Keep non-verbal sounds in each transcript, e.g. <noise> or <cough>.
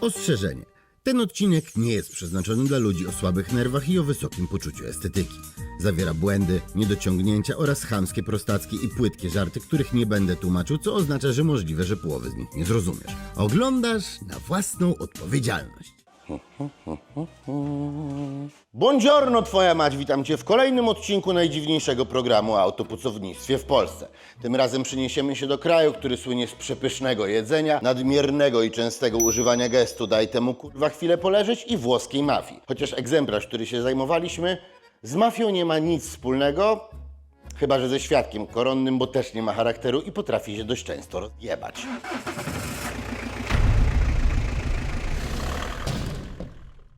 Ostrzeżenie. Ten odcinek nie jest przeznaczony dla ludzi o słabych nerwach i o wysokim poczuciu estetyki. Zawiera błędy, niedociągnięcia oraz chamskie prostackie i płytkie żarty, których nie będę tłumaczył, co oznacza, że możliwe, że połowy z nich nie zrozumiesz. Oglądasz na własną odpowiedzialność. Buongiorno twoja mać, witam cię w kolejnym odcinku najdziwniejszego programu o autopucownictwie w Polsce. Tym razem przeniesiemy się do kraju, który słynie z przepysznego jedzenia, nadmiernego i częstego używania gestu daj temu kurwa chwilę poleżeć i włoskiej mafii. Chociaż egzemplarz, który się zajmowaliśmy, z mafią nie ma nic wspólnego, chyba że ze świadkiem koronnym, bo też nie ma charakteru i potrafi się dość często rozjebać.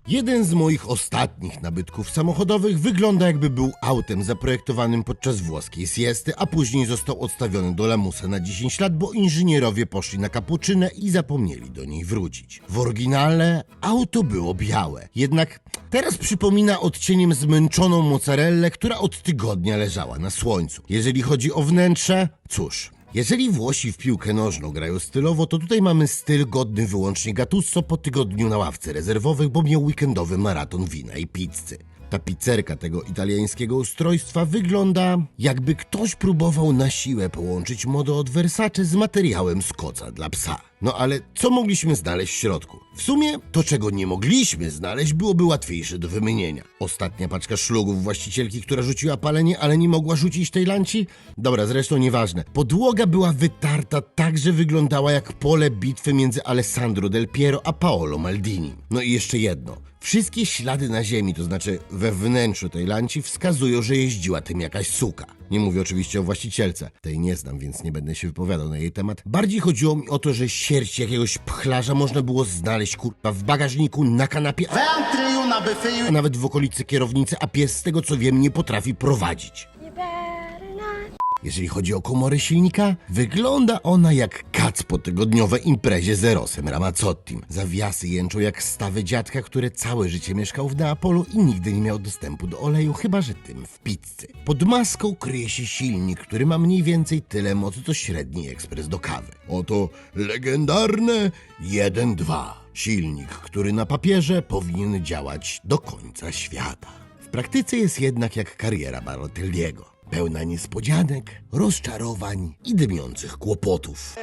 Jeden z moich ostatnich nabytków samochodowych wygląda jakby był autem zaprojektowanym podczas włoskiej siesty, a później został odstawiony do lamusa na 10 lat, bo inżynierowie poszli na kapuczynę i zapomnieli do niej wrócić. W oryginale auto było białe, jednak teraz przypomina odcieniem zmęczoną mozzarellę, która od tygodnia leżała na słońcu. Jeżeli chodzi o wnętrze, cóż, jeżeli Włosi w piłkę nożną grają stylowo, to tutaj mamy styl godny wyłącznie Gattuso po tygodniu na ławce rezerwowych, bo miał weekendowy maraton wina i pizzy. Ta pizzerka tego italiańskiego ustrojstwa wygląda jakby ktoś próbował na siłę połączyć modę od Versace z materiałem z koca dla psa. No ale co mogliśmy znaleźć w środku? W sumie to, czego nie mogliśmy znaleźć, byłoby łatwiejsze do wymienienia. Ostatnia paczka szlugów właścicielki, która rzuciła palenie, ale nie mogła rzucić tej lanci? Dobra, zresztą nieważne. Podłoga była wytarta tak, że wyglądała jak pole bitwy między Alessandro Del Piero a Paolo Maldini. No i jeszcze jedno. Wszystkie ślady na ziemi, to znaczy we wnętrzu tej lanci, wskazują, że jeździła tym jakaś suka. Nie mówię oczywiście o właścicielce. Tej nie znam, więc nie będę się wypowiadał na jej temat. Bardziej chodziło mi o to, że sierść jakiegoś pchlarza można było znaleźć kurwa w bagażniku, na kanapie, a nawet w okolicy kierownicy, a pies z tego co wiem nie potrafi prowadzić. Jeżeli chodzi o komorę silnika, wygląda ona jak kac po tygodniowej imprezie z Erosem Ramazzottim. Zawiasy jęczą jak stawy dziadka, który całe życie mieszkał w Neapolu i nigdy nie miał dostępu do oleju, chyba że tym w pizzy. Pod maską kryje się silnik, który ma mniej więcej tyle mocy co średni ekspres do kawy. Oto legendarne 1-2. Silnik, który na papierze powinien działać do końca świata. W praktyce jest jednak jak kariera Barotelliego. Pełna niespodzianek, rozczarowań i dymiących kłopotów.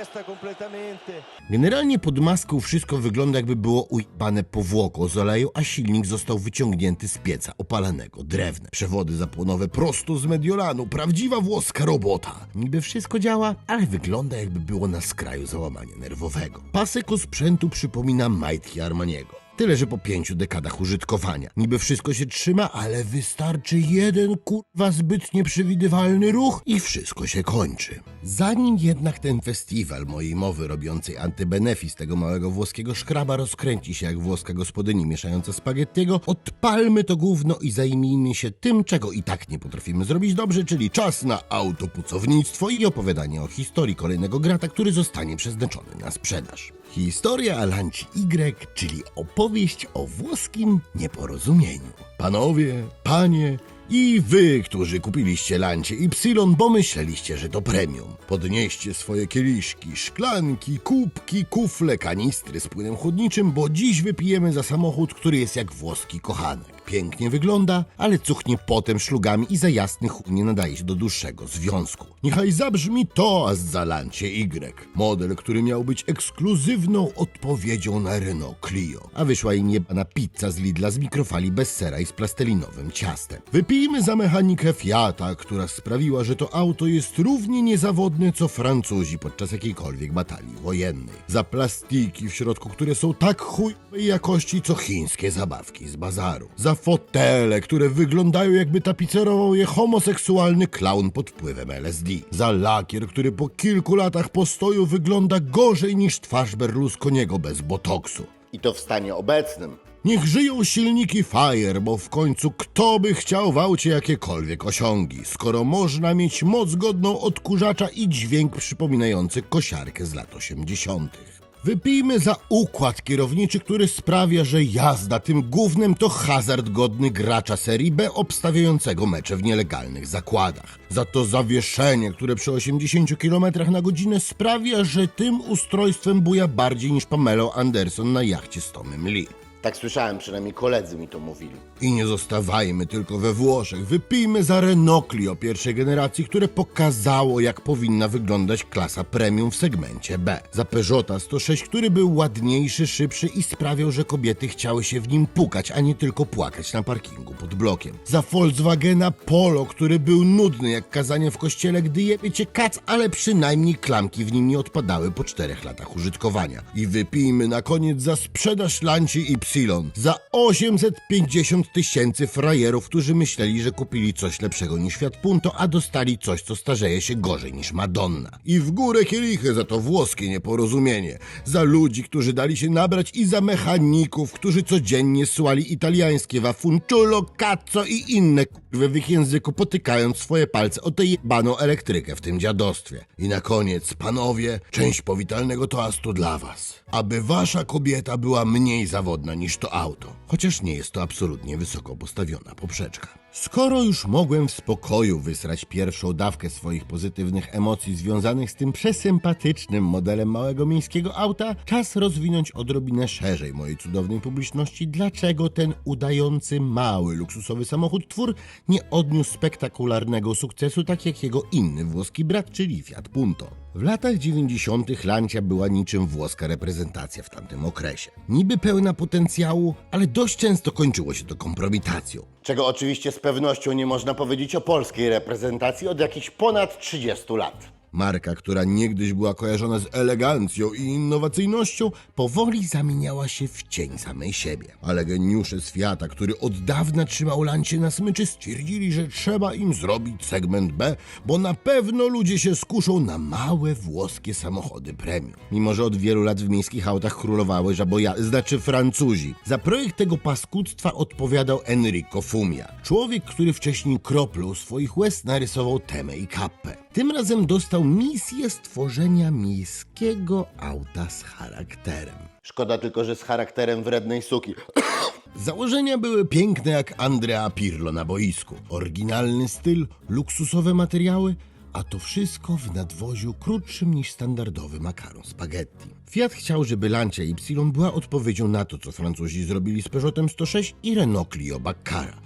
Generalnie pod maską wszystko wygląda jakby było ujebane powłoką z oleju, a silnik został wyciągnięty z pieca opalanego drewnem. Przewody zapłonowe prosto z Mediolanu, prawdziwa włoska robota. Niby wszystko działa, ale wygląda jakby było na skraju załamania nerwowego. Pasek sprzętu przypomina majtki Armaniego. Tyle, że po pięciu dekadach użytkowania. Niby wszystko się trzyma, ale wystarczy jeden kurwa zbyt nieprzewidywalny ruch i wszystko się kończy. Zanim jednak ten festiwal mojej mowy robiącej antybenefis tego małego włoskiego szkraba rozkręci się jak włoska gospodyni mieszająca spaghettiego, odpalmy to gówno i zajmijmy się tym, czego i tak nie potrafimy zrobić dobrze, czyli czas na autopucownictwo i opowiadanie o historii kolejnego grata, który zostanie przeznaczony na sprzedaż. Historia Alanci Y, czyli opowieść o włoskim nieporozumieniu. Panowie, panie i wy, którzy kupiliście Lancie Y, bo myśleliście, że to premium. Podnieście swoje kieliszki, szklanki, kubki, kufle, kanistry z płynem chłodniczym, bo dziś wypijemy za samochód, który jest jak włoski kochanek. Pięknie wygląda, ale cuchnie potem szlugami i za jasny chuj nie nadaje się do dłuższego związku. Niechaj zabrzmi toast za Lancie Y. Model, który miał być ekskluzywną odpowiedzią na Renault Clio. A wyszła im jebana pizza z Lidla z mikrofali bez sera i z plastelinowym ciastem. Wypijmy za mechanikę Fiata, która sprawiła, że to auto jest równie niezawodne co Francuzi podczas jakiejkolwiek batalii wojennej. Za plastiki w środku, które są tak chujowej jakości co chińskie zabawki z bazaru. Za fotele, które wyglądają jakby tapicerował je homoseksualny klaun pod wpływem LSD. Za lakier, który po kilku latach postoju wygląda gorzej niż twarz Berlusconiego bez botoksu. I to w stanie obecnym. Niech żyją silniki Fire, bo w końcu kto by chciał w aucie jakiekolwiek osiągi, skoro można mieć moc godną odkurzacza i dźwięk przypominający kosiarkę z lat 80. Wypijmy za układ kierowniczy, który sprawia, że jazda tym gównem to hazard godny gracza serii B obstawiającego mecze w nielegalnych zakładach. Za to zawieszenie, które przy 80 km na godzinę sprawia, że tym ustrojstwem buja bardziej niż Pamela Anderson na jachcie z Tomem Lee. Tak słyszałem, przynajmniej koledzy mi to mówili. I nie zostawajmy tylko we Włoszech. Wypijmy za Renault pierwszej generacji, które pokazało, jak powinna wyglądać klasa premium w segmencie B. Za Peugeota 106, który był ładniejszy, szybszy i sprawiał, że kobiety chciały się w nim pukać, a nie tylko płakać na parkingu pod blokiem. Za Volkswagena Polo, który był nudny jak kazanie w kościele, gdy jebiecie kac, ale przynajmniej klamki w nim nie odpadały po czterech latach użytkowania. I wypijmy na koniec za sprzedaż Lanci Y, za 850 tysięcy frajerów, którzy myśleli, że kupili coś lepszego niż Fiat Punto, a dostali coś, co starzeje się gorzej niż Madonna. I w górę kielichy za to włoskie nieporozumienie, za ludzi, którzy dali się nabrać i za mechaników, którzy codziennie słali italiańskie wafunczulo, cazzo i inne kurwy w ich języku, potykając swoje palce o tę jebaną elektrykę w tym dziadostwie. I na koniec, panowie, część powitalnego toastu dla was. Aby wasza kobieta była mniej zawodna niż to auto. Chociaż nie jest to absolutnie wysoko postawiona poprzeczka. Skoro już mogłem w spokoju wysrać pierwszą dawkę swoich pozytywnych emocji związanych z tym przesympatycznym modelem małego miejskiego auta, czas rozwinąć odrobinę szerzej mojej cudownej publiczności, dlaczego ten udający mały, luksusowy samochód twór nie odniósł spektakularnego sukcesu, tak jak jego inny włoski brat, czyli Fiat Punto. W latach 90. Lancia była niczym włoska reprezentacja w tamtym okresie. Niby pełna potencjału, ale dość często kończyło się to kompromitacją. Czego oczywiście pewnością nie można powiedzieć o polskiej reprezentacji od jakichś ponad 30 lat. Marka, która niegdyś była kojarzona z elegancją i innowacyjnością, powoli zamieniała się w cień samej siebie. Ale geniusze z Fiata, który od dawna trzymał lancie na smyczy, stwierdzili, że trzeba im zrobić segment B, bo na pewno ludzie się skuszą na małe włoskie samochody premium. Mimo, że od wielu lat w miejskich autach królowały żaboja, znaczy Francuzi. Za projekt tego paskudztwa odpowiadał Enrico Fumia. Człowiek, który wcześniej kroplą swoich łez narysował temę i kappę. Tym razem dostał misję stworzenia miejskiego auta z charakterem. Szkoda tylko, że z charakterem wrednej suki. <coughs> Założenia były piękne jak Andrea Pirlo na boisku. Oryginalny styl, luksusowe materiały, a to wszystko w nadwoziu krótszym niż standardowy makaron spaghetti. Fiat chciał, żeby Lancia Y była odpowiedzią na to, co Francuzi zrobili z Peugeotem 106 i Renault Clio Baccara.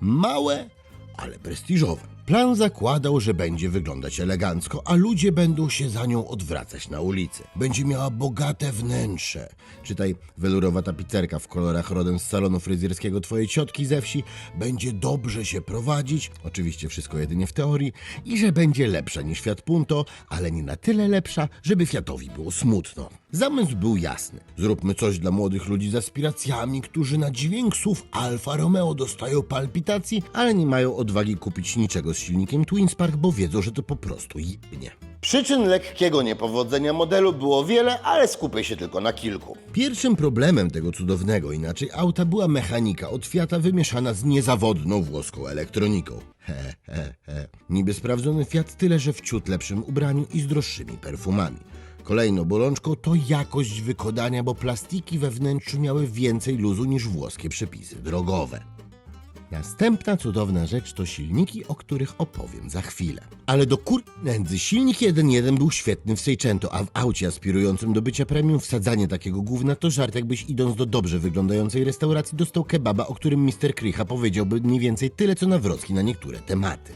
Małe, ale prestiżowe. Plan zakładał, że będzie wyglądać elegancko, a ludzie będą się za nią odwracać na ulicy. Będzie miała bogate wnętrze. Czytaj, welurowa tapicerka w kolorach rodem z salonu fryzjerskiego twojej ciotki ze wsi. Będzie dobrze się prowadzić, oczywiście wszystko jedynie w teorii, i że będzie lepsza niż Fiat Punto, ale nie na tyle lepsza, żeby Fiatowi było smutno. Zamysł był jasny. Zróbmy coś dla młodych ludzi z aspiracjami, którzy na dźwięk słów Alfa Romeo dostają palpitacji, ale nie mają odwagi kupić niczego z silnikiem Twin Spark, bo wiedzą, że to po prostu jebnie. Przyczyn lekkiego niepowodzenia modelu było wiele, ale skupię się tylko na kilku. Pierwszym problemem tego cudownego inaczej auta była mechanika od Fiata wymieszana z niezawodną włoską elektroniką. He, he, he. Niby sprawdzony Fiat tyle, że w ciut lepszym ubraniu i z droższymi perfumami. Kolejną bolączką to jakość wykonania, bo plastiki we wnętrzu miały więcej luzu niż włoskie przepisy drogowe. Następna cudowna rzecz to silniki, o których opowiem za chwilę. Ale do kur... nędzy silnik 1.1 był świetny w Seicento, a w aucie aspirującym do bycia premium wsadzanie takiego gówna to żart, jakbyś idąc do dobrze wyglądającej restauracji dostał kebaba, o którym Mr. Krycha powiedziałby mniej więcej tyle, co Nawrocki na niektóre tematy.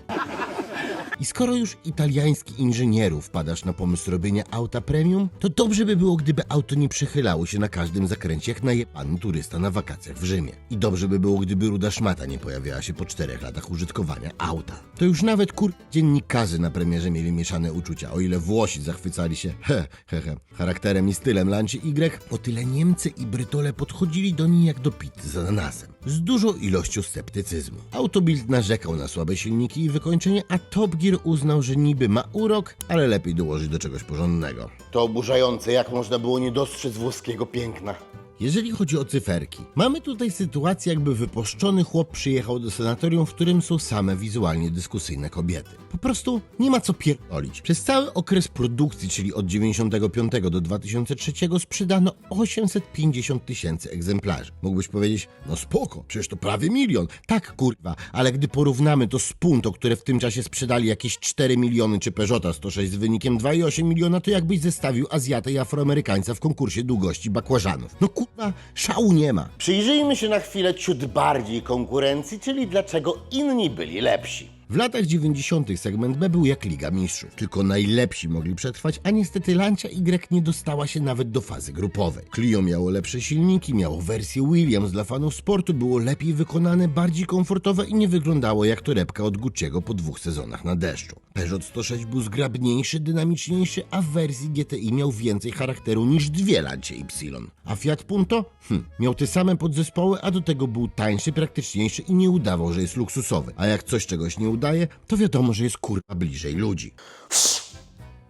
I skoro już italiański inżynierów wpadasz na pomysł robienia auta premium, to dobrze by było, gdyby auto nie przechylało się na każdym zakręcie jak najebany turysta na wakacjach w Rzymie. I dobrze by było, gdyby ruda szmata nie pojawiała się po czterech latach użytkowania auta. To już nawet kur... dziennikarze na premierze mieli mieszane uczucia, o ile Włosi zachwycali się he, he, he, charakterem i stylem Lancie Y, o tyle Niemcy i Brytole podchodzili do niej jak do pizzy z ananasem. Z dużą ilością sceptycyzmu. Autobild narzekał na słabe silniki i wykończenie, a Top Gear uznał, że niby ma urok, ale lepiej dołożyć do czegoś porządnego. To oburzające, jak można było nie dostrzec włoskiego piękna. Jeżeli chodzi o cyferki, mamy tutaj sytuację, jakby wypuszczony chłop przyjechał do sanatorium, w którym są same wizualnie dyskusyjne kobiety. Po prostu nie ma co pierdolić. Przez cały okres produkcji, czyli od 95 do 2003 sprzedano 850 tysięcy egzemplarzy. Mógłbyś powiedzieć, no spoko, przecież to prawie milion. Tak, kurwa, ale gdy porównamy to z Punto, które w tym czasie sprzedali jakieś 4 miliony, czy Peugeota 106 z wynikiem 2,8 miliona, to jakbyś zestawił Azjatę i Afroamerykańca w konkursie długości bakłażanów. No kurwa, szału nie ma. Przyjrzyjmy się na chwilę ciut bardziej konkurencji, czyli dlaczego inni byli lepsi. W latach 90. segment B był jak Liga Mistrzów. Tylko najlepsi mogli przetrwać, a niestety Lancia Y nie dostała się nawet do fazy grupowej. Clio miało lepsze silniki, miało wersję Williams dla fanów sportu, było lepiej wykonane, bardziej komfortowe i nie wyglądało jak torebka od Gucci'ego po dwóch sezonach na deszczu. Peugeot 106 był zgrabniejszy, dynamiczniejszy, a w wersji GTI miał więcej charakteru niż dwie Lancia Y. A Fiat Punto? Hm, miał te same podzespoły, a do tego był tańszy, praktyczniejszy i nie udawał, że jest luksusowy. A jak coś czegoś nie udaje, to wiadomo, że jest kurwa bliżej ludzi.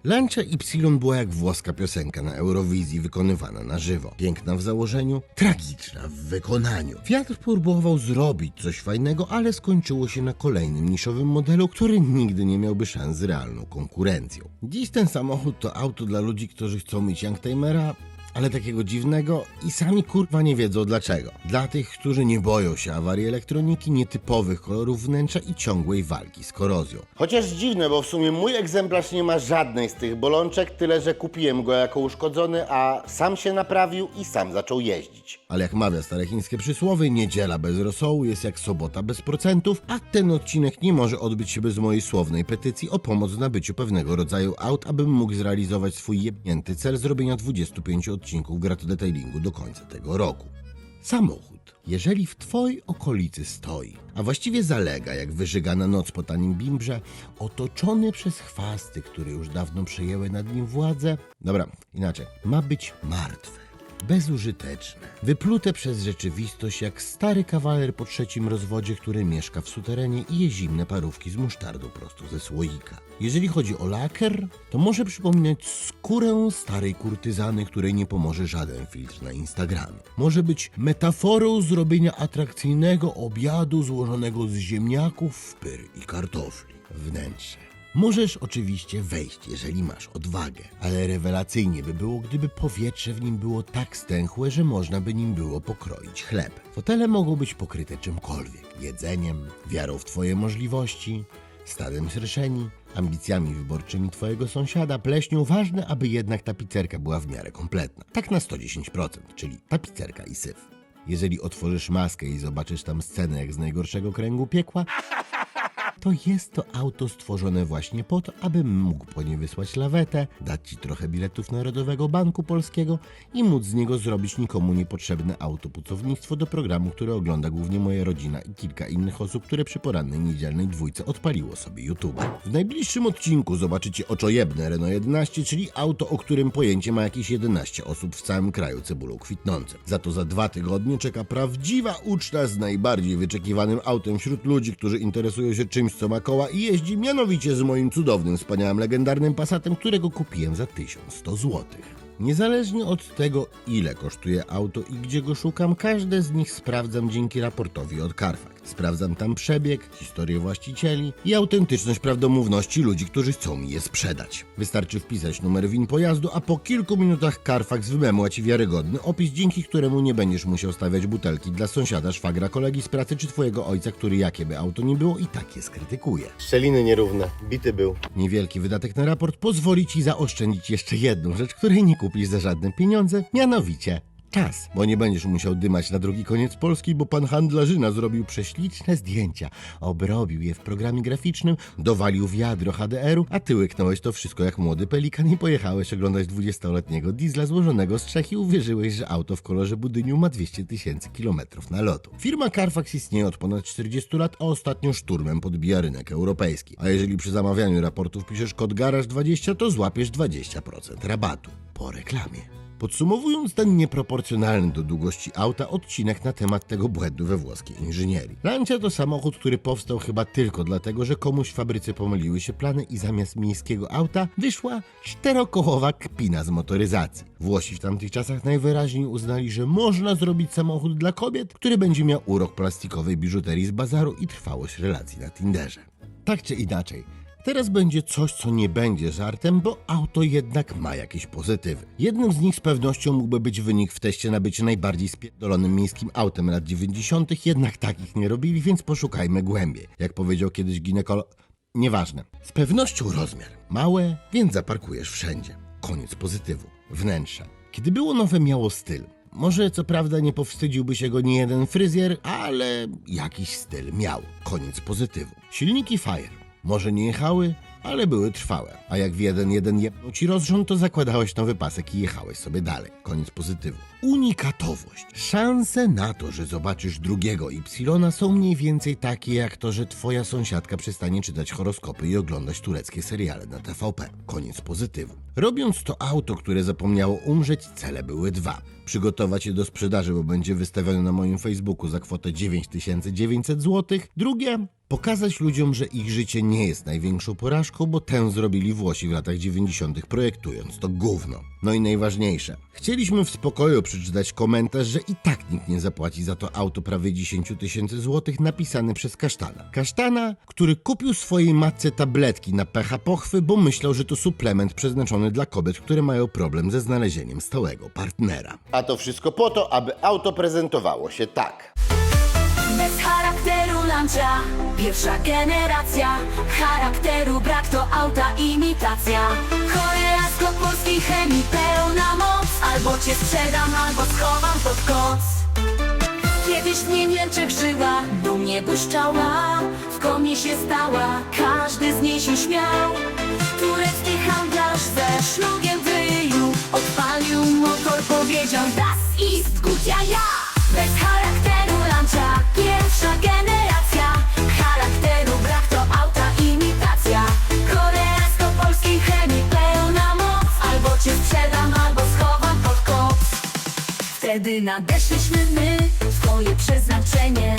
Lancia Y była jak włoska piosenka na Eurowizji wykonywana na żywo. Piękna w założeniu, tragiczna w wykonaniu. Fiat próbował zrobić coś fajnego, ale skończyło się na kolejnym niszowym modelu, który nigdy nie miałby szans z realną konkurencją. Dziś ten samochód to auto dla ludzi, którzy chcą mieć Youngtimera, ale takiego dziwnego i sami kurwa nie wiedzą dlaczego. Dla tych, którzy nie boją się awarii elektroniki, nietypowych kolorów wnętrza i ciągłej walki z korozją. Chociaż dziwne, bo w sumie mój egzemplarz nie ma żadnej z tych bolączek, tyle że kupiłem go jako uszkodzony, a sam się naprawił i sam zaczął jeździć. Ale jak mawia stare chińskie przysłowie, niedziela bez rosołu jest jak sobota bez procentów, a ten odcinek nie może odbyć się bez mojej słownej petycji o pomoc w nabyciu pewnego rodzaju aut, abym mógł zrealizować swój jebnięty cel zrobienia 25 odcinków gratodetailingu do końca tego roku. Samochód. Jeżeli w twojej okolicy stoi, a właściwie zalega jak wyżygana noc po tanim bimbrze, otoczony przez chwasty, które już dawno przejęły nad nim władzę, dobra, inaczej, ma być martwe bezużyteczne, wyplute przez rzeczywistość jak stary kawaler po trzecim rozwodzie, który mieszka w suterenie i je zimne parówki z musztardą prosto ze słoika. Jeżeli chodzi o lakier, to może przypominać skórę starej kurtyzany, której nie pomoże żaden filtr na Instagramie. Może być metaforą zrobienia atrakcyjnego obiadu złożonego z ziemniaków, pyr i kartofli. Wnętrze. Możesz oczywiście wejść, jeżeli masz odwagę, ale rewelacyjnie by było, gdyby powietrze w nim było tak stęchłe, że można by nim było pokroić chleb. Fotele mogą być pokryte czymkolwiek: jedzeniem, wiarą w Twoje możliwości, stadem sryszeni, ambicjami wyborczymi Twojego sąsiada, pleśnią. Ważne, aby jednak tapicerka była w miarę kompletna. Tak na 110%, czyli tapicerka i syf. Jeżeli otworzysz maskę i zobaczysz tam scenę jak z najgorszego kręgu piekła, to jest to auto stworzone właśnie po to, abym mógł po nie wysłać lawetę, dać ci trochę biletów Narodowego Banku Polskiego i móc z niego zrobić nikomu niepotrzebne autopucownictwo do programu, który ogląda głównie moja rodzina i kilka innych osób, które przy porannej niedzielnej dwójce odpaliło sobie YouTube. W najbliższym odcinku zobaczycie oczojebne Renault 11, czyli auto, o którym pojęcie ma jakieś 11 osób w całym kraju cebulą kwitnącym. Za to za dwa tygodnie czeka prawdziwa uczta z najbardziej wyczekiwanym autem wśród ludzi, którzy interesują się czymś, co ma koła i jeździ mianowicie z moim cudownym, wspaniałym, legendarnym Passatem, którego kupiłem za 1100 złotych. Niezależnie od tego, ile kosztuje auto i gdzie go szukam, każde z nich sprawdzam dzięki raportowi od Carfax. Sprawdzam tam przebieg, historię właścicieli i autentyczność prawdomówności ludzi, którzy chcą mi je sprzedać. Wystarczy wpisać numer WIN pojazdu, a po kilku minutach Carfax wymemła ci wiarygodny opis, dzięki któremu nie będziesz musiał stawiać butelki dla sąsiada, szwagra, kolegi z pracy czy twojego ojca, który jakie by auto nie było i tak je skrytykuje. Szczeliny nierówne, bity był. Niewielki wydatek na raport pozwoli ci zaoszczędzić jeszcze jedną rzecz, której nie kupisz za żadne pieniądze, mianowicie czas. Bo nie będziesz musiał dymać na drugi koniec Polski, bo pan handlarzyna zrobił prześliczne zdjęcia, obrobił je w programie graficznym, dowalił w jadro HDR-u, a ty łyknąłeś to wszystko jak młody pelikan i pojechałeś oglądać 20-letniego diesla złożonego z trzech i uwierzyłeś, że auto w kolorze budyniu ma 200 tysięcy kilometrów na lotu. Firma Carfax istnieje od ponad 40 lat, a ostatnio szturmem podbija rynek europejski. A jeżeli przy zamawianiu raportów piszesz kod GARAż20, to złapiesz 20% rabatu. Po reklamie. Podsumowując ten nieproporcjonalny do długości auta odcinek na temat tego błędu we włoskiej inżynierii. Lancia to samochód, który powstał chyba tylko dlatego, że komuś w fabryce pomyliły się plany i zamiast miejskiego auta wyszła czterokołowa kpina z motoryzacji. Włosi w tamtych czasach najwyraźniej uznali, że można zrobić samochód dla kobiet, który będzie miał urok plastikowej biżuterii z bazaru i trwałość relacji na Tinderze. Tak czy inaczej, teraz będzie coś, co nie będzie żartem, bo auto jednak ma jakieś pozytywy. Jednym z nich z pewnością mógłby być wynik w teście na bycie najbardziej spierdolonym miejskim autem lat 90., jednak takich nie robili, więc poszukajmy głębiej. Jak powiedział kiedyś ginekolog... Nieważne. Z pewnością rozmiar. Małe, więc zaparkujesz wszędzie. Koniec pozytywu. Wnętrze. Kiedy było nowe, miało styl. Może co prawda nie powstydziłby się go nie jeden fryzjer, ale jakiś styl miał. Koniec pozytywu. Silniki Fire. Może nie jechały, ale były trwałe. A jak w jeden jeden jebnął ci rozrząd, to zakładałeś nowy pasek i jechałeś sobie dalej. Koniec pozytywu. Unikatowość. Szanse na to, że zobaczysz drugiego Y są mniej więcej takie jak to, że twoja sąsiadka przestanie czytać horoskopy i oglądać tureckie seriale na TVP. Koniec pozytywu. Robiąc to auto, które zapomniało umrzeć, cele były dwa. Przygotować je do sprzedaży, bo będzie wystawione na moim Facebooku za kwotę 9900 zł. Drugie, pokazać ludziom, że ich życie nie jest największą porażką, bo tę zrobili Włosi w latach 90. projektując to gówno. No i najważniejsze. Chcieliśmy w spokoju przeczytać komentarz, że i tak nikt nie zapłaci za to auto prawie 10 tysięcy złotych napisany przez Kasztana. Kasztana, który kupił swojej matce tabletki na pecha pochwy, bo myślał, że to suplement przeznaczony dla kobiet, które mają problem ze znalezieniem stałego partnera. A to wszystko po to, aby auto prezentowało się tak. Lancia, pierwsza generacja. Charakteru brak to auta imitacja Koreańsko polskiej chemii pełna moc. Albo cię sprzedam, albo schowam pod koc. Kiedyś w Niemczech żyła, dumnie błyszczała W komie się stała, każdy z niej się śmiał. Turecki handlarz ze szlugiem wyjął. Odpalił motor, powiedział Das ist gut, ja, ja. Bez charakteru Wtedy nadeszliśmy my, twoje przeznaczenie.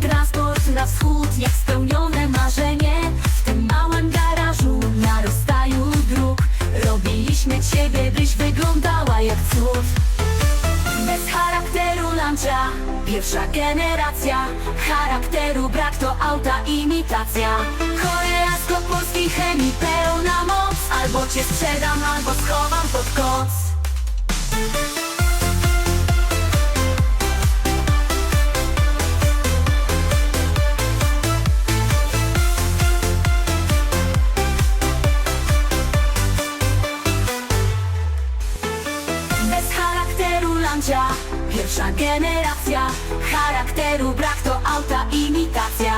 Transport na wschód, jak spełnione marzenie. W tym małym garażu na rozstaju dróg Robiliśmy ciebie, byś wyglądała jak cud. Bez charakteru lancia, pierwsza generacja. Charakteru brak to auta imitacja. Koreańsko-polskiej chemii pełna moc. Albo cię sprzedam, albo schowam pod koc Charakteru brak to auta imitacja.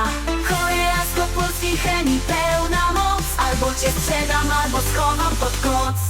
Koreańsko-polskiej chemii pełna moc Albo cię sprzedam, albo schowam pod koc